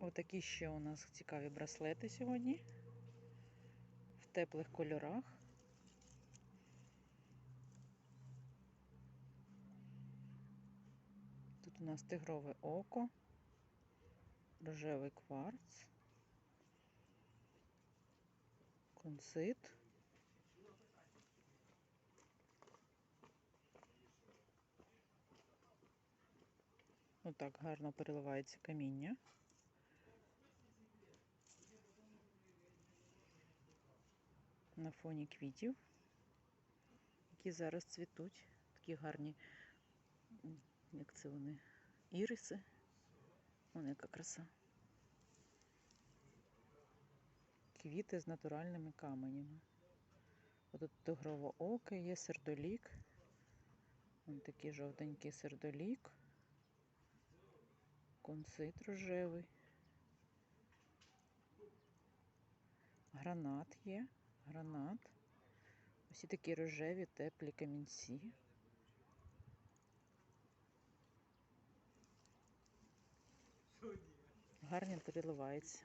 Отакі ще у нас цікаві браслети сьогодні. В теплих кольорах. Тут у нас тигрове око, рожевий кварц, консит. Отак гарно переливається каміння. На фоні квітів, які зараз цвітуть. Такі гарні, як це вони, іриси. Вон яка краса. Квіти з натуральними каменями. Отут тигрово око, є сердолік. Вон такий жовтенький сердолік. Консит рожевий. Гранат є. Гранат. Усі такі рожеві, теплі камінці. Гарні переливаються.